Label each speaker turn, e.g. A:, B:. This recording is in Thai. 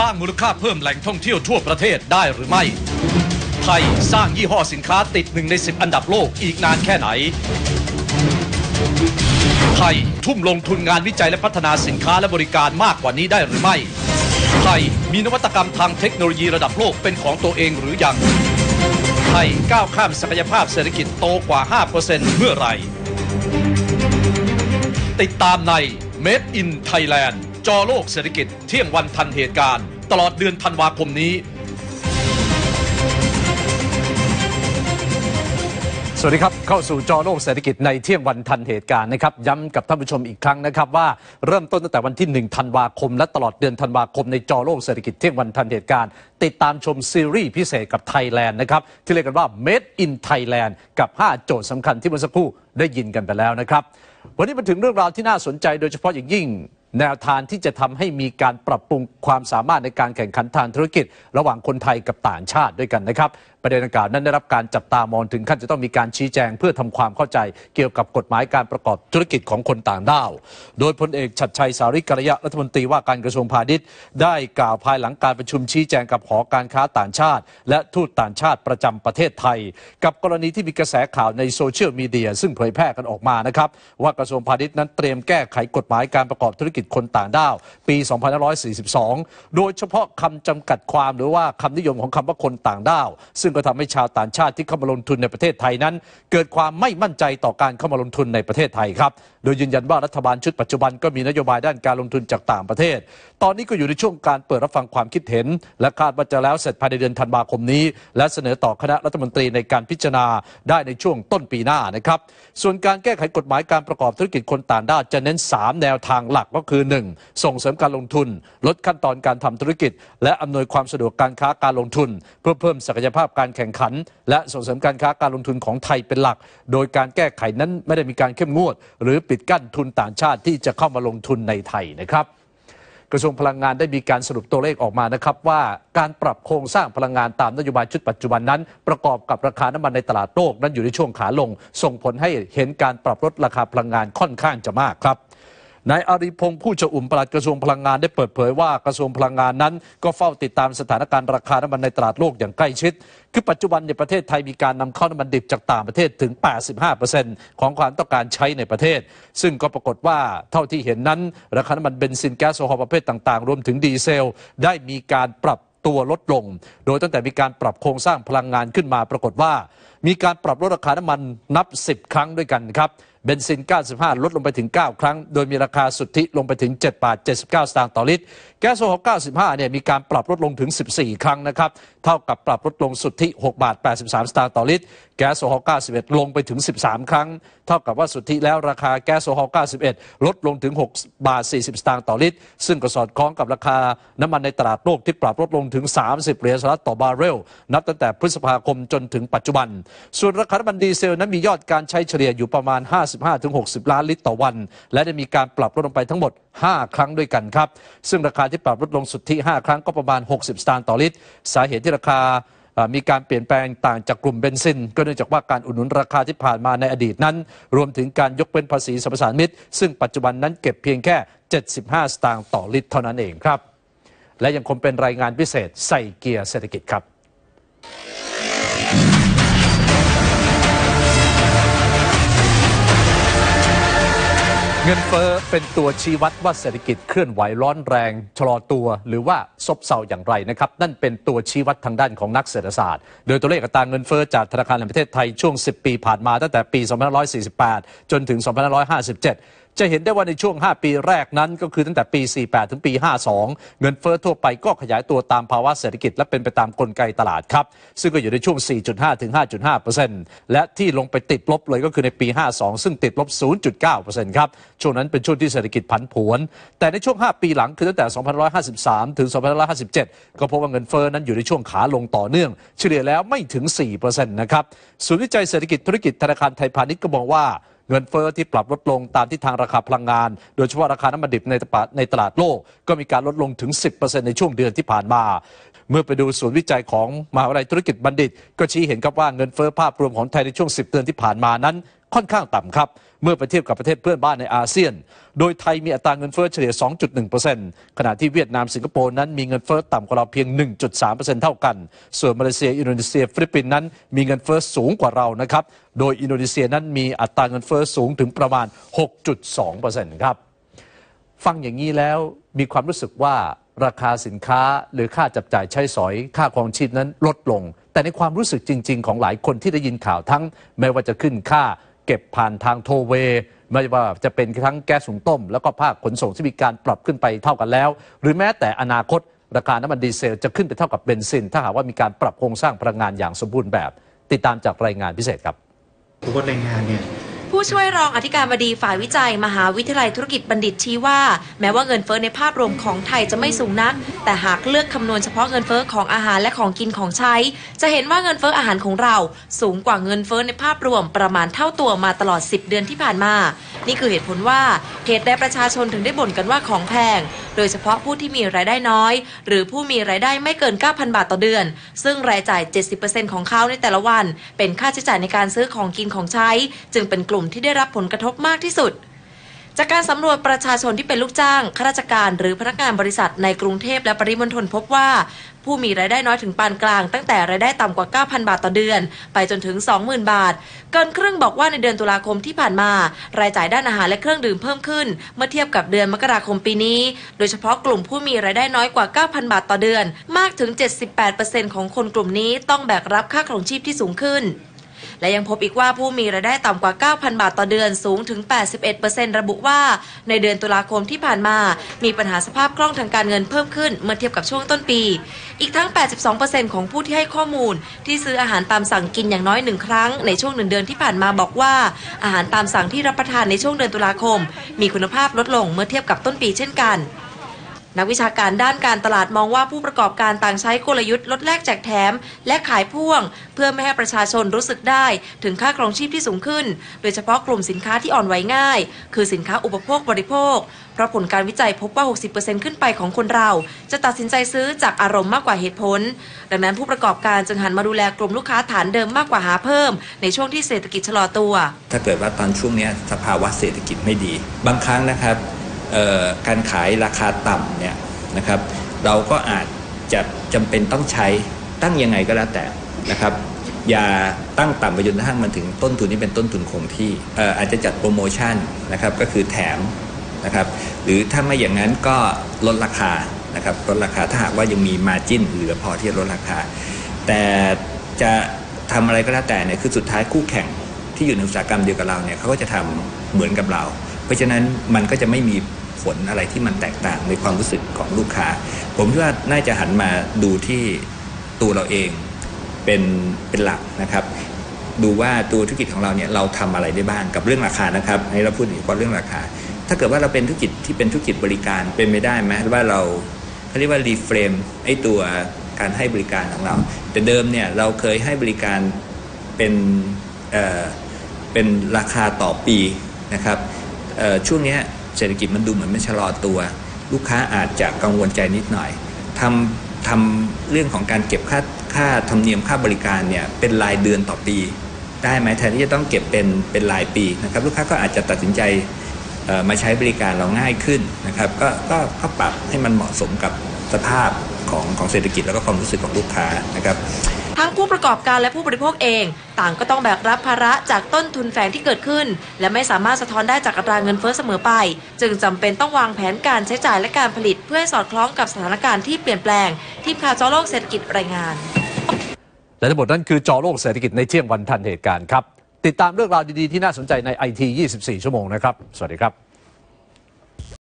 A: สร้างมูลค่าเพิ่มแหล่งท่องเที่ยวทั่วประเทศได้หรือไม่ ไทยสร้างยี่ห้อสินค้าติดหนึ่งใน 10 อันดับโลกอีกนานแค่ไหน ไทยทุ่มลงทุนงานวิจัยและพัฒนาสินค้าและบริการมากกว่านี้ได้หรือไม่ ไทยมีนวัตกรรมทางเทคโนโลยีระดับโลกเป็นของตัวเองหรือยัง ไทยก้าวข้ามศักยภาพเศรษฐกิจโตกว่า 5%เมื่อไหร่ ติดตามใน Made in Thailand จอโลกเศรษฐกิจเที่ยงวันทันเหตุการณ์ ตลอดเดือนธันวาคมนี้
B: สวัสดีครับ เข้าสู่จอโลกเศรษฐกิจในเที่ยงวันทันเหตุการณ์นะครับ ย้ำกับท่านผู้ชมอีกครั้งนะครับ ว่าเริ่มต้นตั้งแต่วันที่ 1 ธันวาคม และตลอดเดือนธันวาคมในจอโลกเศรษฐกิจเที่ยงวันทันเหตุการณ์ ติดตามชมซีรีส์พิเศษกับไทยแลนด์นะครับที่เรียกกันว่า Made in Thailand กับ 5 โจทย์สำคัญที่เมื่อสักครู่ได้ยินกันไปแล้วนะครับวันนี้มาถึงเรื่องราวที่น่าสนใจโดยเฉพาะอย่างยิ่ง แนวทางที่จะทำให้มีการปรับปรุงความสามารถในการแข่งขันทางธุรกิจ ระหว่างคนไทยกับต่างชาติด้วยกันนะครับ ประเด็นดังกล่าวนั้นได้รับการจับตามองถึงขั้นจะต้องมีการชี้แจงเพื่อทำความเข้าใจเกี่ยวกับกฎหมายการประกอบธุรกิจของคนต่างด้าว โดยพลเอกชัดชัยสาริกัลยะรัฐมนตรีว่าการกระทรวงพาณิชย์ ได้กล่าวภายหลังการประชุมชี้แจงกับหอการค้าต่างชาติ และทูตต่างชาติประจำประเทศไทย กับกรณีที่มีกระแสข่าวในโซเชียลมีเดียซึ่งเผยแพร่กันออกมานะครับว่ากระทรวงพาณิชย์นั้นเตรียมแก้ไขกฎหมายการประกอบธุรกิจคนต่างด้าว ปี 2542 โดยเฉพาะคำจำกัดความหรือว่าคำนิยมของคำว่าคนต่างด้าวซึ่งก็ทำให้ชาวต่างชาติที่เข้ามาลงทุนในประเทศไทยนั้น เกิดความไม่มั่นใจต่อการเข้ามาลงทุนในประเทศไทยครับ โดยยืนยันว่ารัฐบาลชุดปัจจุบันก็มีนโยบายด้านการลงทุนจากต่างประเทศ ตอนนี้ก็อยู่ในช่วงการเปิดรับฟังความคิดเห็น และคาดว่าจะแล้วเสร็จภายในเดือนธันวาคมนี้ และเสนอต่อคณะรัฐมนตรีในการพิจารณาได้ในช่วงต้นปีหน้านะครับ ส่วนการแก้ไขกฎหมายการประกอบธุรกิจคนต่างด้าวจะเน้น 3 แนวทางหลักก็คือ 1. ส่งเสริมการลงทุน ลดขั้นตอนการทำธุรกิจ และอำนวยความสะดวกการค้าการลงทุน เพื่อเพิ่มศักยภาพการแข่งขัน และส่งเสริมการค้าการลงทุนของไทยเป็นหลัก โดยการแก้ไขนั้นไม่ได้มีการเข้มงวด หรือปิดกั้นทุนต่างชาติที่จะเข้ามาลงทุนในไทยนะครับกระทรวงพลังงานได้มีการสรุปตัวเลขออกมานะครับว่าการปรับโครงสร้างพลังงานตามนโยบายชุดปัจจุบันนั้น ประกอบกับราคาน้ำมันในตลาดโลกนั้นอยู่ในช่วงขาลง ส่งผลให้เห็นการปรับลดราคาพลังงานค่อนข้างจะมากครับ นายอาริพงษ์ผู้จะอุ่มปลัดกระทรวงพลังงานได้เปิดเผยว่ากระทรวงพลังงานนั้น ก็เฝ้าติดตามสถานการณ์ราคาน้ำมันในตลาดโลกอย่างใกล้ชิด คือปัจจุบันในประเทศไทยมีการนำเข้าน้ำมันดิบจากต่างประเทศถึง 85%ของความต้องการใช้ในประเทศ ซึ่งก็ปรากฏว่าเท่าที่เห็นนั้น ราคาน้ำมันเบนซินแก๊สโซฮอล์ประเภทต่างๆ รวมถึงดีเซล ได้มีการปรับตัวลดลง โดยตั้งแต่มีการปรับโครงสร้างพลังงานขึ้นมาปรากฏว่า มีการปรับลดราคาน้ำมันนับ 10 ครั้งด้วยกันครับ เบนซิน 95 ลดลงไปถึง 9 ครั้ง โดยมีราคาสุทธิลงไปถึง 7 บาท 79 สตางค์ต่อลิตร แก๊สโซฮอล์95 เนี่ยมีการปรับลดลงถึง 14 ครั้งนะครับ เท่ากับปรับลดลงสุทธิ 6 บาท 83 สตางค์ต่อลิตร แก๊สโซฮอล์91 ลงไปถึง 13 ครั้ง เท่ากับว่าสุทธิแล้วราคาแก๊สโซฮอล์91 ลดลงถึง 6 บาท 40 สตางค์ต่อลิตร ซึ่งก็สอดคล้องกับราคาน้ำมันในตลาดโลกที่ปรับลดลงถึง 30 เหรียญสหรัฐต่อบาร์เรล นับตั้งแต่พฤษภาคมจนถึงปัจจุบัน ส่วนราคาน้ำมันดีเซลนั้นมียอดการใช้เฉลี่ยอยู่ประมาณ 55-60 ล้านลิตรต่อวัน และได้มีการปรับลดลงไปทั้งหมด5 ครั้งด้วยกันครับ ซึ่งราคาที่ปรับลดลงสุทธิ 5 ครั้งก็ประมาณ 60 สตางค์ต่อลิตร สาเหตุที่ราคามีการเปลี่ยนแปลงต่างจากกลุ่มเบนซิน ก็เนื่องจากว่าการอุดหนุนราคาที่ผ่านมาในอดีตนั้น รวมถึงการยกเว้นภาษีสรรพสานมิตซึ่งปัจจุบันนั้นเก็บเพียงแค่ 75 สตางค์ต่อลิตรเท่านั้นเองครับ และยังคงเป็นรายงานพิเศษใส่เกียร์เศรษฐกิจครับ เงินเฟ้อเป็นตัวชี้วัดว่าเศรษฐกิจเคลื่อนไหวร้อนแรง ชะลอตัว หรือว่าซบเซาอย่างไรนะครับ นั่นเป็นตัวชี้วัดทางด้านของนักเศรษฐศาสตร์ โดยตัวเลขอัตราเงินเฟ้อจากธนาคารแห่งประเทศไทยช่วง 10 ปีผ่านมาตั้งแต่ปี 2548 จนถึง 2557 จะเห็นได้ว่าในช่วง 5 ปีแรกนั้นก็คือตั้งแต่ปี 48 ถึงปี 52 เงินเฟ้อทั่วไปก็ขยายตัวตามภาวะเศรษฐกิจและเป็นไปตามกลไกตลาดครับ ซึ่งก็อยู่ในช่วง 4.5 ถึง 5.5 และที่ลงไปติดลบเลยก็คือในปี 52 ซึ่งติดลบ 0.9 ครับ ช่วงนั้นเป็นช่วงที่เศรษฐกิจผันผวน แต่ในช่วง 5 ปีหลังคือตั้งแต่ 2553 ถึง 2557 ก็พบว่าเงินเฟ้อนั้นอยู่ในช่วงขาลงต่อเนื่อง เฉลี่ยแล้วไม่ถึง 4%นะครับ ศูนย์วิจัยเศรษฐกิจธุรกิจธนาคารไทยพาณิชย์ก็มองว่า เงินเฟอ้อที่ปรับลดลงตามที่ทางราคาพลังงาน โดยเฉพาะราคาน้ำมันดิบในตลาดในตลาดโลก ก็มีการลดลงถึง 10%ในช่วงเดือนที่ผ่านมา เมื่อไปดูศูนย์วิจัยของมหาวิทยาลัยธุรกิจบัณฑิต ก็ชี้เห็นครับว่าเงินเฟ้อภาพรวมของไทยในช่วง 10 เดือนที่ผ่านมานั้นค่อนข้างต่ำครับ เมื่อไปเทียบกับประเทศเพื่อนบ้านในอาเซียน โดยไทยมีอัตราเงินเฟ้อเฉลี่ย 2.1%ขณะที่เวียดนามสิงคโปร์นั้นมีเงินเฟ้อต่ำกว่าเราเพียง 1.3%เท่ากัน ส่วนมาเลเซีย อินโดนีเซีย ฟิลิปปินส์นั้นมีเงินเฟ้อสูงกว่าเรานะครับ โดยอินโดนีเซียนั้นมีอัตราเงินเฟ้อสูงถึงประมาณ 6.2%ครับ ฟังอย่างนี้แล้วมีความรู้สึกว่า ราคาสินค้าหรือค่าจับจ่ายใช้สอย ค่าครองชีพนั้นลดลง แต่ในความรู้สึกจริง ๆ ของหลายคนที่ได้ยินข่าวทั้งแม้ว่าจะขึ้นค่าเก็บผ่านทางโทเวไม่ว่าจะเป็นทั้งแก๊สหุงต้ม แล้วก็ภาคขนส่งที่มีการปรับขึ้นไปเท่ากันแล้ว หรือแม้แต่อนาคตราคาน้ำมันดีเซลจะขึ้นไปเท่ากับเบนซิน ถ้าหากว่ามีการปรับโครงสร้างพลังงานอย่างสมบูรณ์แบบ ติดตามจากรายงานพิเศษครับ
C: ผู้คนแรงงานเนี่ย
D: ผู้ช่วยรองอธิการบดีฝ่ายวิจัย มหาวิทยาลัยธุรกิจบัณฑิตชี้ว่า แม้ว่าเงินเฟ้อในภาพรวมของไทยจะไม่สูงนัก แต่หากเลือกคำนวณเฉพาะเงินเฟ้อของอาหารและของกินของใช้ จะเห็นว่าเงินเฟ้ออาหารของเราสูงกว่าเงินเฟ้อในภาพรวมประมาณเท่าตัวมาตลอด 10 เดือนที่ผ่านมา นี่คือเหตุผลว่าเหตุใดประชาชนถึงได้บ่นกันว่าของแพง โดยเฉพาะผู้ที่มีรายได้น้อย หรือผู้มีรายได้ไม่เกิน 9,000 บาทต่อเดือน ซึ่งรายจ่าย 70%ของเขาในแต่ละวัน เป็นค่าใช้จ่ายในการซื้อของกินของใช้ จึงเป็นกลุ่มที่ได้รับผลกระทบมากที่สุด จากการสำรวจประชาชนที่เป็นลูกจ้างข้าราชการหรือพนักงานบริษัทในกรุงเทพและปริมณฑลพบว่า ผู้มีรายได้น้อยถึงปานกลาง ตั้งแต่รายได้ต่ำกว่า 9,000 บาทต่อเดือน ไปจนถึง 20,000 บาท เกินครึ่งบอกว่าในเดือนตุลาคมที่ผ่านมา รายจ่ายด้านอาหารและเครื่องดื่มเพิ่มขึ้น เมื่อเทียบกับเดือนมกราคมปีนี้ โดยเฉพาะกลุ่มผู้มีรายได้น้อยกว่า 9,000 บาทต่อเดือน มากถึง 78%ของคนกลุ่มนี้ต้องแบกรับค่าครองชีพที่สูงขึ้น และยังพบอีกว่าผู้มีรายได้ต่ำกว่า 9,000 บาทต่อเดือนสูงถึง 81%ระบุว่าในเดือนตุลาคมที่ผ่านมา มีปัญหาสภาพคล่องทางการเงินเพิ่มขึ้นเมื่อเทียบกับช่วงต้นปี อีกทั้ง 82%ของผู้ที่ให้ข้อมูล ที่ซื้ออาหารตามสั่งกินอย่างน้อยหนึ่งครั้งในช่วงหนึ่งเดือนที่ผ่านมาบอกว่า อาหารตามสั่งที่รับประทานในช่วงเดือนตุลาคม มีคุณภาพลดลงเมื่อเทียบกับต้นปีเช่นกัน นักวิชาการด้านการตลาดมองว่าผู้ประกอบการต่างใช้กลยุทธ์ลดแลกแจกแถม และขายพ่วง เพื่อไม่ให้ประชาชนรู้สึกได้ถึงค่าครองชีพที่สูงขึ้น โดยเฉพาะกลุ่มสินค้าที่อ่อนไหวง่าย คือสินค้าอุปโภคบริโภค เพราะผลการวิจัยพบว่า 60%ขึ้นไปของคนเรา จะตัดสินใจซื้อจากอารมณ์มากกว่าเหตุผล ดังนั้นผู้ประกอบการจึงหันมาดูแลกลุ่มลูกค้าฐานเดิมมากกว่าหาเพิ่ม ในช่วงที่เศรษฐกิจชะลอตัว
E: ถ้าเกิดว่าตอนช่วงนี้สภาวะเศรษฐกิจไม่ดี บางครั้งนะครับ การขายราคาต่ำเนี่ยนะครับเราก็อาจจะจำเป็นต้องใช้ตั้งยังไงก็แล้วแต่นะครับอย่าตั้งต่ำไปจนกระทั่งมันถึงต้นทุนที่เป็นต้นทุนคงที่อออาจจะจัดโปรโมชั่นนะครับก็คือแถมนะครับหรือถ้าไม่อย่างนั้นก็ลดราคานะครับลดราคาถ้าหากว่ายังมีมาจิ้นเหลือพอที่จะลดราคา แต่จะทำอะไรก็แล้วแต่เนี่ยคือสุดท้ายคู่แข่งที่อยู่ในอุตสาหกรรมเดียวกับเราเนี่ยเขาก็จะทำเหมือนกับเรา เพราะฉะนั้นมันก็จะไม่มี ผลอะไรที่มันแตกต่างในความรู้สึกของลูกค้า ผมคิดว่าน่าจะหันมาดูที่ตัวเราเองเป็นเป็นหลักนะครับ ดูว่าตัวธุรกิจของเราเนี่ยเราทำอะไรได้บ้างกับเรื่องราคานะครับให้เราพูดถึงเรื่องราคา ถ้าเกิดว่าเราเป็นธุรกิจที่เป็นธุรกิจบริการเป็นไม่ได้ไหมว่าเราเขาเรียกว่ารีเฟรมไอ้ตัวการให้บริการของเรา แต่เดิมเนี่ยเราเคยให้บริการเป็นเอ่อเป็นราคาต่อปีนะครับช่วงเนี้ย เศรษฐกิจมันดูเหมือนไมันชะลอตัว ลูกค้าอาจจะกังวลใจนิดหน่อยทำทำเรื่องของการเก็บค่าค่าธรรมเนียมค่าบริการเนี่ยเป็นรายเดือนต่อปี ได้ไหมแทนที่จะต้องเก็บเป็นเป็นรายปีนะครับลูกค้าก็อาจจะตัดสินใจมาใช้บริการเราง่ายขึ้นนะครับก็ก็ก็ปรับให้มันเหมาะสมกับสภาพของของเศรษฐกิจแล้วก็ความรู้สึกของลูกค้านะครับ
D: ทั้งผู้ประกอบการและผู้บริโภคเอง ต่างก็ต้องแบกรับภาระจากต้นทุนแฝงที่เกิดขึ้น และไม่สามารถสะท้อนได้จากอัตราเงินเฟ้อเสมอไป จึงจำเป็นต้องวางแผนการใช้จ่ายและการผลิต เพื่อให้สอดคล้องกับสถานการณ์ที่เปลี่ยนแปลง ทีมข่าวจอโลกเศรษฐกิจรายงาน
B: และทั้งหมดนั้นคือจอโลกเศรษฐกิจในเที่ยงวันทันเหตุการณ์ครับติดตามเรื่องราวดีๆที่น่าสนใจในไอที24 ชั่วโมงนะครับ สวัสดีครับ